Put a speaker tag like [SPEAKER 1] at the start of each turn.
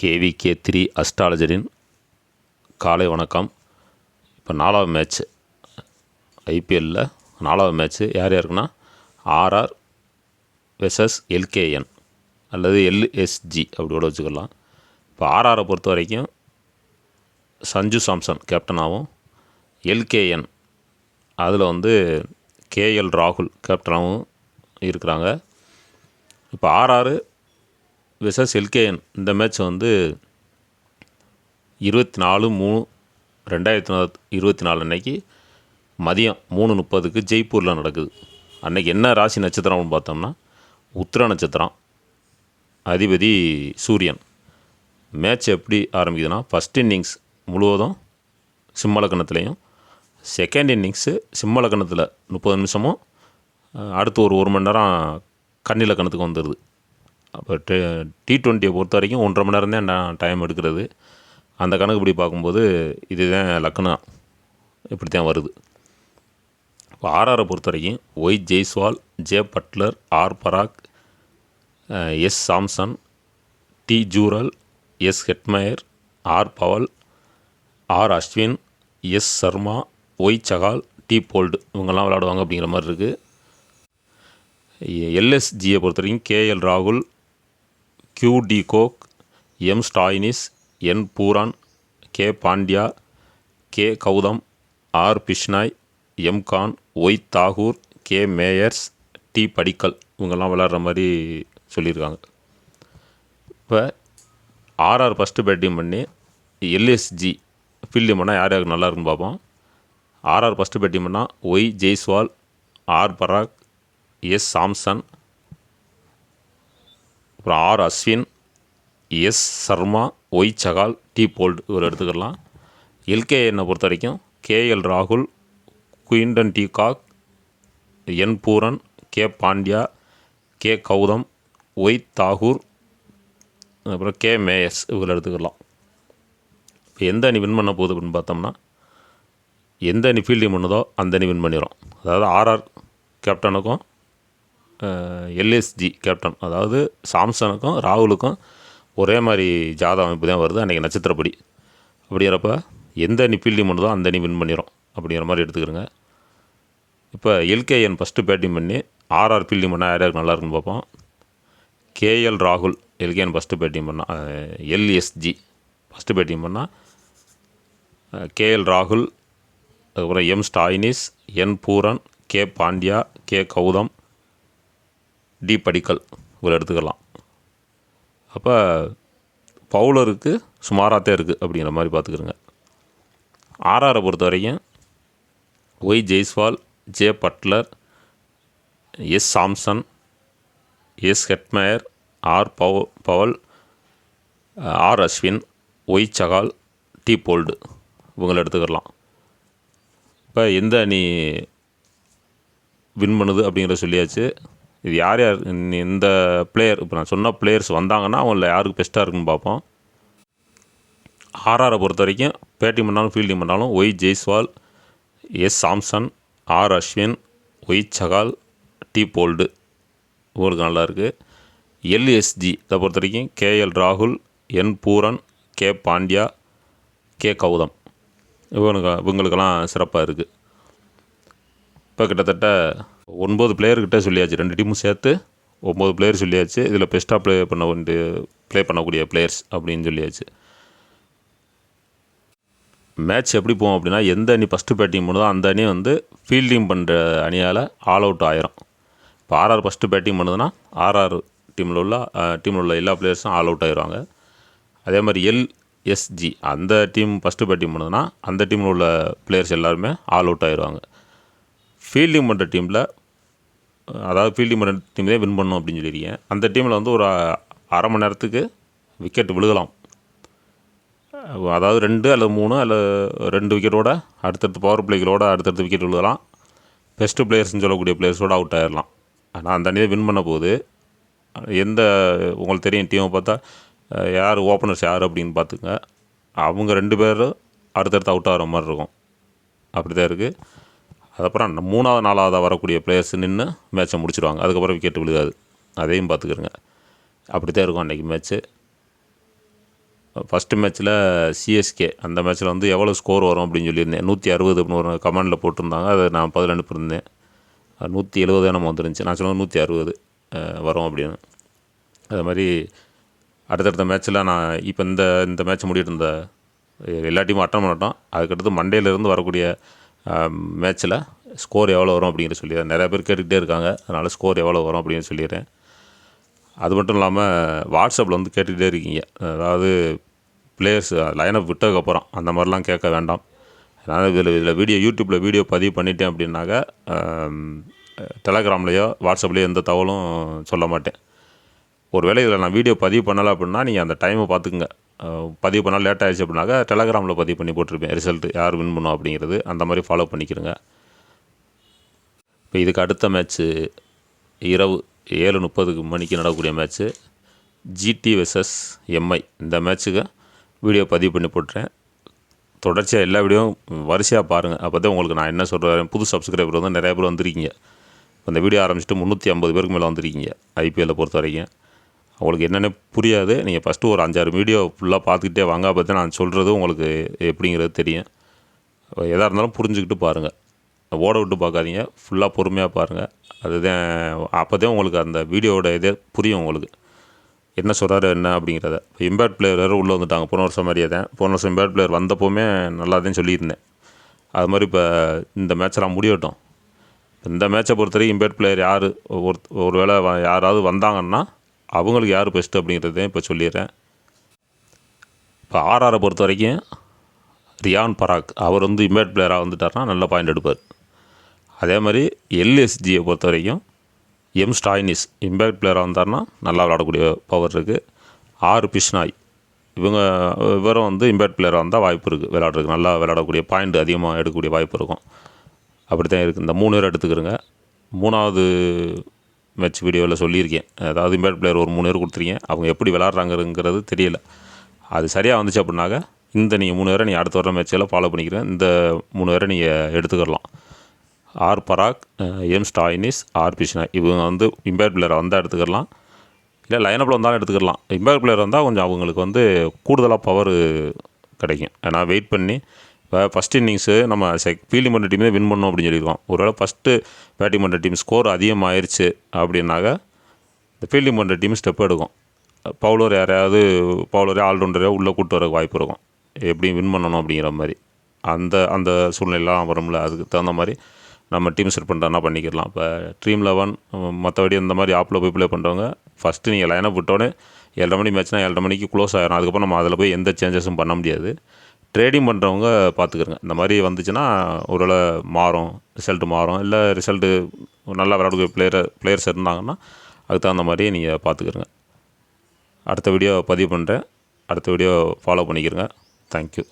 [SPEAKER 1] KVK three அஸ்ட்ராலஜரின் காலை வணக்கம். இப்போ நாலாவது மேட்ச்சு ஐபிஎல்லில் நாலாவது மேட்ச்சு யார் யாருக்குன்னா ஆர்ஆர் வெசஸ் எல்கேஎன் அல்லது எல்எஸ்ஜி அப்படி கூட வச்சுக்கலாம். இப்போ ஆர்ஆரை பொறுத்த வரைக்கும் சஞ்சு சாம்சன் கேப்டனாகவும் எல்கேஎன் அதில் வந்து கேஎல் ராகுல் கேப்டனாகவும் இருக்கிறாங்க. இப்போ ஆர்ஆர் விசஸ் எல்கேஎன் இந்த மேட்ச் வந்து இருபத்தி நாலு மூணு ரெண்டாயிரத்தி இருபத்தி நாலு அன்னைக்கு மதியம் மூணு முப்பதுக்கு ஜெய்ப்பூரில் நடக்குது. அன்னைக்கு என்ன ராசி நட்சத்திரம்னு பார்த்தோம்னா உத்திர நட்சத்திரம் அதிபதி சூரியன். மேட்ச் எப்படி ஆரம்பிக்குதுன்னா ஃபஸ்ட் இன்னிங்ஸ் முழுவதும் சிம்மலக்கணத்துலேயும் செகண்ட் இன்னிங்ஸு சிம்மலக்கணத்தில் முப்பது நிமிஷமும் அடுத்து ஒரு ஒரு மணி நேரம் கண்ணிலக்கணத்துக்கு வந்துடுது. அப்போ டி டி ட்வெண்ட்டியை பொறுத்த வரைக்கும் ஒன்றரை மணி நேரம் தான் டைம் எடுக்கிறது. அந்த கணக்குப்படி பார்க்கும்போது இதுதான் லக்னம் இப்படி தான் வருது. இப்போ ஆர்ஆரை பொறுத்த வரைக்கும் Y Jaiswal J Buttler R Parag S Samson D Jurel S Hetmyer R Powell R Ashwin S Sharma Y Chahal T Boult இவங்கெல்லாம் விளாடுவாங்க அப்படிங்கிற மாதிரி இருக்குது எல்எஸ்ஜியை பொறுத்த வரைக்கும் கேஎல் ராகுல் Q de Kock M Stoinis N Pooran K Pandya K Gowtham R Bishnoi M Khan Y Thakur K Mayers D Padikkal இவங்கெல்லாம் விளாட்ற மாதிரி சொல்லியிருக்காங்க. இப்போ ஆர்ஆர் ஃபஸ்ட்டு பேட்டிங் பண்ணி எல்எஸ்ஜி ஃபீல்டிங் பண்ணால் யார் யாருக்கு நல்லா இருக்குன்னு பார்ப்போம். ஆர்ஆர் ஃபஸ்ட்டு பேட்டிங் பண்ணால் Y Jaiswal R Parag S Samson அப்புறம் R Ashwin S Sharma Y Chahal T Boult இவர் எடுத்துக்கலாம். எல்கே என்னை பொறுத்த வரைக்கும் கேஎல் ராகுல் Quinton de Kock N Pooran K Pandya K Gowtham Y Thakur அப்புறம் கே மேயஸ் இவங்களை எடுத்துக்கலாம். இப்போ எந்த அணி வின் பண்ண போகுது அப்படின்னு பார்த்தோம்னா எந்த அணி ஃபீல்டிங் பண்ணுதோ அந்த அணி வின் பண்ணிடும் அதாவது ஆர்ஆர் கேப்டனுக்கும் எல்எஸ்ஜி கேப்டன் அதாவது சாம்சனுக்கும் ராகுலுக்கும் ஒரே மாதிரி ஜாத அமைப்பு தான் வருது. அன்றைக்கி நட்சத்திரப்படி. அப்படிங்கிறப்ப எந்த அணி ஃபீல்டிங் பண்ணுதோ அந்த அணி வின் பண்ணிடும் அப்படிங்கிற மாதிரி எடுத்துக்கிறோங்க. இப்போ எல்கேஎன் ஃபஸ்ட்டு பேட்டிங் பண்ணி ஆர்ஆர் ஃபீல்டிங் பண்ணால் யார் யாருக்கு நல்லா இருக்குன்னு பார்ப்போம். கேஎல் ராகுல் எல்கேஎன் ஃபஸ்ட்டு பேட்டிங் பண்ணால் எல்எஸ்ஜி ஃபஸ்ட்டு பேட்டிங் பண்ணால் கேஎல் ராகுல் அதுக்கப்புறம் M Stoinis N Pooran K Pandya K Gowtham D Padikkal இவர் எடுத்துக்கலாம். அப்போ பவுலருக்கு சுமாராகத்தே இருக்குது அப்படிங்கிற மாதிரி பார்த்துக்கிறோங்க. ஆர்ஆரை பொறுத்த வரைக்கும் Y Jaiswal J Buttler S Samson S Hetmyer R பவ Powell R Ashwin Y Chahal T Boult இவங்களை எடுத்துக்கலாம். இப்போ எந்த அணி வின் பண்ணுது அப்படிங்கிற சொல்லியாச்சு. இது யார் யார் இந்த- பிளேயர் இப்போ நான் சொன்ன பிளேயர்ஸ் வந்தாங்கன்னா அவங்கள யாருக்கு பெஸ்ட்டாக இருக்குன்னு பார்ப்போம். ஆர்ஆரை பொறுத்த வரைக்கும் பேட்டிங் பண்ணாலும் ஃபீல்டிங் பண்ணாலும் Y Jaiswal S Samson R Ashwin Y Chahal T Boult இவங்களுக்கு நல்லாயிருக்கு எல்எஸ்ஜி இதை பொறுத்த வரைக்கும் கேஎல் ராகுல் N Pooran K Pandya K Gowtham இவனுக்கு இவங்களுக்கெல்லாம் சிறப்பாக இருக்குது இப்போ கிட்டத்தட்ட ஒன்பது பிளேயர்கிட்ட சொல்லியாச்சு. ரெண்டு டீமும் சேர்த்து ஒம்பது பிளேயர் சொல்லியாச்சு. இதில் பெஸ்ட்டாக ப்ளே பண்ண வேண்டிய ப்ளே பண்ணக்கூடிய பிளேயர்ஸ் அப்படின்னு சொல்லியாச்சு. மேட்ச் எப்படி போகும் அப்படின்னா எந்த அணி ஃபஸ்ட்டு பேட்டிங் பண்ணுதோ அந்த அணி வந்து ஃபீல்டிங் பண்ணுற அணியால் ஆல் அவுட் ஆயிரும். இப்போ ஆர்ஆர் ஃபஸ்ட்டு பேட்டிங் பண்ணுதுன்னா ஆர்ஆர் டீமில் உள்ள டீமில் உள்ள எல்லா பிளேயர்ஸும் ஆல் அவுட் ஆயிடுவாங்க அதே மாதிரி எல்எஸ்ஜி அந்த டீம் ஃபஸ்ட்டு பேட்டிங் பண்ணுதுன்னா அந்த டீமில் உள்ள பிளேயர்ஸ் எல்லாருமே ஆல் அவுட் ஆயிடுவாங்க ஃபீல்டிங் பண்ணுற டீமில் அதாவது ஃபீல்டிங் பண்ணுற டீம் தான் வின் பண்ணணும் அப்படின்னு சொல்லியிருக்கேன் அந்த டீமில் வந்து ஒரு அரை மணி நேரத்துக்கு விக்கெட் விழுகலாம். அதாவது ரெண்டு அல்லது மூணு அல்லது ரெண்டு விக்கெட்டோட அடுத்தடுத்து பவர் பிளேகளோட அடுத்தடுத்து விக்கெட் விழுகலாம். பெஸ்ட்டு பிளேயர்ஸ்னு சொல்லக்கூடிய பிளேயர்ஸோட அவுட் ஆயிடலாம். ஆனால் அந்த அணி தான் வின் பண்ண போகுது எந்த உங்களுக்கு தெரியும் டீமை பார்த்தா யார் ஓப்பனர்ஸ் யார் அப்படின்னு பார்த்துங்க. அவங்க ரெண்டு பேரும் அடுத்தடுத்து அவுட் ஆகிற மாதிரி இருக்கும். அப்படி தான் இருக்குது அதுக்கப்புறம் மூணாவது நாலாவதாக வரக்கூடிய பிளேயர்ஸ் நின்று மேட்சை முடிச்சிடுவாங்க அதுக்கப்புறம் விக்கெட் விழுகாது. அதையும் பார்த்துக்கிறங்க. அப்படி தான் இருக்கும் அன்றைக்கி மேட்ச்சு ஃபஸ்ட்டு மேட்ச்சில் சிஎஸ்கே அந்த மேட்ச்சில் வந்து எவ்வளோ ஸ்கோர் வரும் அப்படின்னு சொல்லியிருந்தேன். நூற்றி அறுபது அப்படின்னு ஒரு கமெண்டில் போட்டிருந்தாங்க. அதை நான் பதில் அனுப்பியிருந்தேன். நூற்றி எழுபது நம்ம வந்துருந்துச்சு. நான் சொன்னது நூற்றி அறுபது வரும் அப்படின்னு. அது மாதிரி அடுத்தடுத்த மேட்ச்சில் நான் இப்போ இந்த இந்த மேட்ச் முடியிட்டு இருந்த எல்லா டீமும் அட்டன் பண்ணட்டோம். அதுக்கடுத்து மண்டேலேருந்து வரக்கூடிய மேட்ச்சில் ஸ்கோர் எவ்வளோ வரும் அப்படிங்கிற சொல்லிடுறேன். நிறையா பேர் கேட்டுக்கிட்டே இருக்காங்க. அதனால் ஸ்கோர் எவ்வளோ வரும் அப்படின்னு சொல்லிடுறேன். அது மட்டும் இல்லாமல் வாட்ஸ்அப்பில் வந்து கேட்டுக்கிட்டே இருக்கீங்க. அதாவது பிளேயர்ஸ் லைனப் விட்டதுக்கப்புறம் அந்த மாதிரிலாம் கேட்க வேண்டாம். அதனால் இதில் இதில் வீடியோ யூடியூப்பில் வீடியோ பதிவு பண்ணிட்டேன் அப்படின்னாக்கா டெலகிராம்லேயோ வாட்ஸ்அப்லேயோ எந்த தகவலும் சொல்ல மாட்டேன். ஒரு வேளை இதில் நான் வீடியோ பதிவு பண்ணலை அப்படின்னா நீங்கள் அந்த டைமை பார்த்துக்குங்க. பதிவு பண்ணால் லேட் ஆயிடுச்சு அப்படின்னாக்கா டெலகிராமில் பதிவு பண்ணி போட்டிருப்பேன். ரிசல்ட் யார் வின் பண்ணும் அப்படிங்கிறது. அந்த மாதிரி ஃபாலோ பண்ணிக்கிறங்க. இப்போ இதுக்கு அடுத்த மேட்ச்சு இரவு ஏழு முப்பதுக்கு மணிக்கு நடக்கக்கூடிய மேட்ச்சு ஜிடி வெர்சஸ் எம்ஐ இந்த மேட்ச்சுக்கு வீடியோ பதிவு பண்ணி போட்டுறேன். தொடர்ச்சியாக எல்லா வீடியோவும் வரிசையாக பாருங்கள் அப்போ தான் உங்களுக்கு நான் என்ன சொல்கிறேன் புது சப்ஸ்கிரைபர் வந்து நிறைய பேர் வந்திருக்கீங்க. இந்த வீடியோ ஆரம்பிச்சுட்டு முந்நூற்றி ஐம்பது பேருக்கு மேலே வந்திருக்கீங்க. ஐபிஎல்லை பொறுத்த வரைக்கும். உங்களுக்கு என்னென்ன புரியாது. நீங்கள் ஃபஸ்ட்டு ஒரு அஞ்சாறு வீடியோ ஃபுல்லாக பார்த்துக்கிட்டே வாங்க. அப்போ தான் நான் சொல்கிறது உங்களுக்கு எப்படிங்கிறது தெரியும். எதாக இருந்தாலும் புரிஞ்சுக்கிட்டு பாருங்கள் ஓட விட்டு பார்க்காதீங்க. ஃபுல்லாக பொறுமையாக பாருங்கள் அதுதான் அப்போ தான் உங்களுக்கு அந்த வீடியோவோட இதே புரியும் உங்களுக்கு. என்ன சொல்கிறாரு என்ன அப்படிங்கிறத. இப்போ இம்பேக்ட் பிளேயர் வேறு உள்ளே வந்துட்டாங்க. போன வருஷம் மாதிரியே தான். போன வருஷம் இம்பேக்ட் பிளேயர் வந்தப்போவுமே நல்லா தான் சொல்லியிருந்தேன். அது மாதிரி இப்போ இந்த மேட்ச்லாம் முடியட்டும். இந்த மேட்சை பொறுத்தவரைக்கும் இம்பேக்ட் பிளேயர் யார்? ஒரு ஒரு வேளை யாராவது வந்தாங்கன்னா அவங்களுக்கு யார் பெஸ்ட்டு அப்படிங்கிறதையும் இப்போ சொல்லிடுறேன். இப்போ ஆர்ஆரை பொறுத்த வரைக்கும் ரியான் பராக் அவர் வந்து இம்பேட் பிளேயராக வந்துட்டார்னா நல்ல பாயிண்ட் எடுப்பார். அதே மாதிரி எல்எஸ்ஜியை பொறுத்த வரைக்கும் எம் ஸ்டாயினிஸ் இம்பேக்ட் பிளேயராக வந்தார்னா நல்லா விளாடக்கூடிய பவர் இருக்குது ஆர் பிஷ்னாய் இவங்க இவரும் வந்து இம்பேக்ட் பிளேயராக வந்தால் வாய்ப்பு இருக்குது விளாட்றதுக்கு நல்லா விளாடக்கூடிய பாயிண்ட் அதிகமாக எடுக்கக்கூடிய வாய்ப்பு இருக்கும். அப்படி தான் இருக்குது இந்த மூணு பேர் எடுத்துக்கிறோங்க. மூணாவது மேட்ச் வீடியோவில் சொல்லியிருக்கேன். அதாவது இம்பேட் பிளேயர் ஒரு மூணு பேர் கொடுத்துருக்கேன் அவங்க எப்படி விளாட்றாங்கிறது தெரியல. அது சரியாக வந்துச்சு அப்படின்னாக்க இந்த நீங்கள் மூணு பேரை நீங்கள் அடுத்த வர மேட்சில் ஃபாலோ பண்ணிக்கிறேன். இந்த மூணு பேரை நீங்கள் எடுத்துக்கிடலாம் R Parag M Stoinis R Bishnoi இவங்க வந்து இம்பேட் பிளேயரை வந்தால் எடுத்துக்கிடலாம் இல்லை லைனப்பில் வந்தாலும் எடுத்துக்கிடலாம் இம்பேக்ட் பிளேயர் வந்தால் கொஞ்சம் அவங்களுக்கு வந்து கூடுதலாக பவர் கிடைக்கும். ஏன்னா வெயிட் பண்ணி ஃபஸ்ட் இன்னிங்ஸு நம்ம செக் ஃபீல்டிங் பண்ணுற டீமே வின் பண்ணோம் அப்படின்னு சொல்லியிருக்கோம். ஒருவேளை ஃபஸ்ட்டு பேட்டிங் பண்ணுற டீம் ஸ்கோர் அதிகமாகிருச்சு அப்படின்னாக்க இந்த ஃபீல்டிங் பண்ணுற டீம் ஸ்டெப் எடுக்கும். பவுலர் யாரையாவது பவுலரே ஆல்ரவுண்டரே உள்ளே கூட்டு வர வாய்ப்பு இருக்கும். எப்படியும் வின் பண்ணணும் அப்படிங்கிற மாதிரி. அந்த அந்த சூழ்நிலைலாம் வரும்ல அதுக்கு தகுந்த மாதிரி நம்ம டீம் செட் பண்ணுறதுனா பண்ணிக்கலாம் இப்போ ட்ரீம் லெவன் மற்றபடி இந்த மாதிரி ஆப்பில் போய் ப்ளே பண்ணுறவங்க ஃபஸ்ட்டு நீங்கள் லைனாக விட்டோன்னே ஏழரை மணி மேட்ச்னால் ஏழரை மணிக்கு க்ளோஸ் ஆகிடும் அதுக்கப்புறம் நம்ம அதில் போய் எந்த சேஞ்சஸும் பண்ண முடியாது. ட்ரேடிங் பண்ணுறவங்க பார்த்துக்கிறங்க இந்த மாதிரி வந்துச்சுன்னா ஒருவேளை மாறும் ரிசல்ட் மாறும். இல்லை ரிசல்ட்டு நல்லா விளையாடக்கூடிய பிளேயர் பிளேயர்ஸ் இருந்தாங்கன்னா அதுக்கு தகுந்த மாதிரி நீங்கள் பார்த்துக்கிறங்க அடுத்த வீடியோ பதிவு பண்ணுறேன் அடுத்த வீடியோ ஃபாலோ பண்ணிக்கிறங்க. தேங்க்யூ